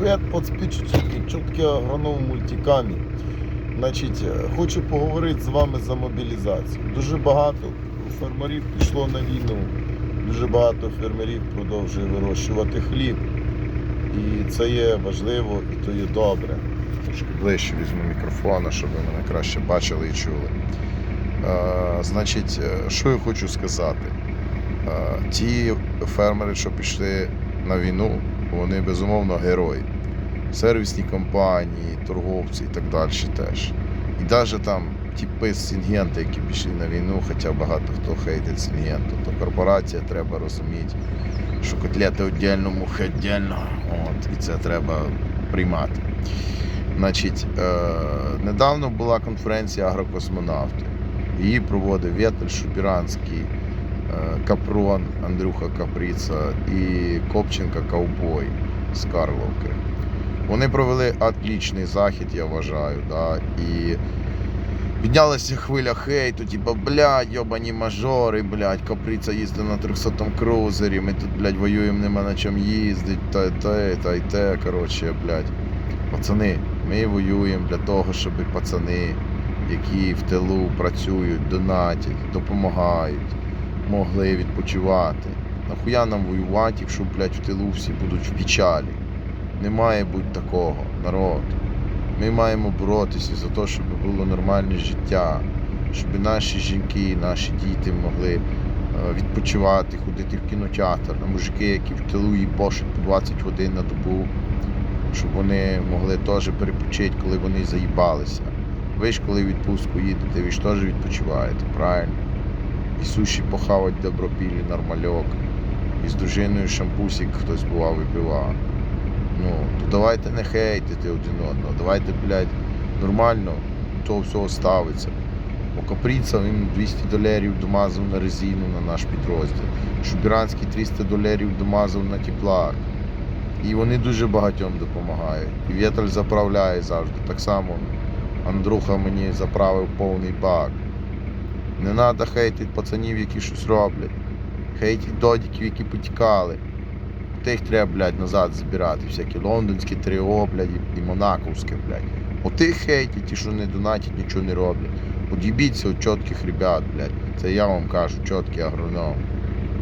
Привет, подспіччики, чутки агроном мультикамі. Значить, е, хочу поговорити з вами за мобілізацію. Дуже багато фермерів пішло на війну, дуже багато фермерів продовжує вирощувати хліб. І це є важливо і то є добре. Трошки ближче візьму мікрофона, щоб ви мене краще бачили і чули. Е, значить, е, що я хочу сказати? Е, ті фермери, що пішли на війну, вони безумовно герої. Сервісні компанії, торговці і так далі теж. І навіть там типи Сінгенти, які пішли на війну, хоча багато хто хейтить Сінгенту, то корпорація треба розуміти, що котлети віддільно, мухи віддільно, от, і це треба приймати. Значить, е, недавно була конференція агрокосмонавтів. Її проводив Вєтель Шубіранський, е, Капрон, Андрюха Капріца і Копченка Ковбой з Карловки. Вони провели отлічний захід, я вважаю. Да? І піднялася хвиля хейту, типа, блядь, йобані мажори, блядь, Капріца їздить на 300-му крузері, ми тут, блядь, воюємо, нема на чому їздить, та те, та й те, коротше, блядь. Пацани, ми воюємо для того, щоб пацани, які в тилу працюють, донатять, допомагають, могли відпочивати. Нахуя нам воювати, якщо, блядь, в тилу всі будуть в печалі? Не має бути такого, народ. Ми маємо боротися за те, щоб було нормальне життя, щоб наші жінки, наші діти могли е, відпочивати, ходити в кінотеатр, на мужики, які в тилу їбошать по 20 годин на добу щоб вони могли теж перепочити, коли вони заїбалися. Ви ж коли в відпустку їдете, ви ж теж відпочиваєте, правильно? І суші похавать добропілі, нормальок. І з дружиною шампусик хтось бував випивав. Ну, то давайте не хейтити один одного, давайте, блядь, нормально того всього ставиться. Бо Капріца він 200 доларів домазав на резину на наш підрозділ. Шубіранський 300 доларів домазав на теплак. І вони дуже багатьом допомагають. І Вєтель заправляє завжди. Так само Андруха мені заправив повний бак. Не треба хейтити пацанів, які щось роблять. Хейтіть додіків, які потікали. Тих треба, блядь, назад збирати. Всякі лондонські тріо, блядь, і монаковське, блядь. Отих хейтять, ті, що не донатять, нічого не роблять. Подібіться у чітких ребят, блядь. Це я вам кажу, чіткий агроном.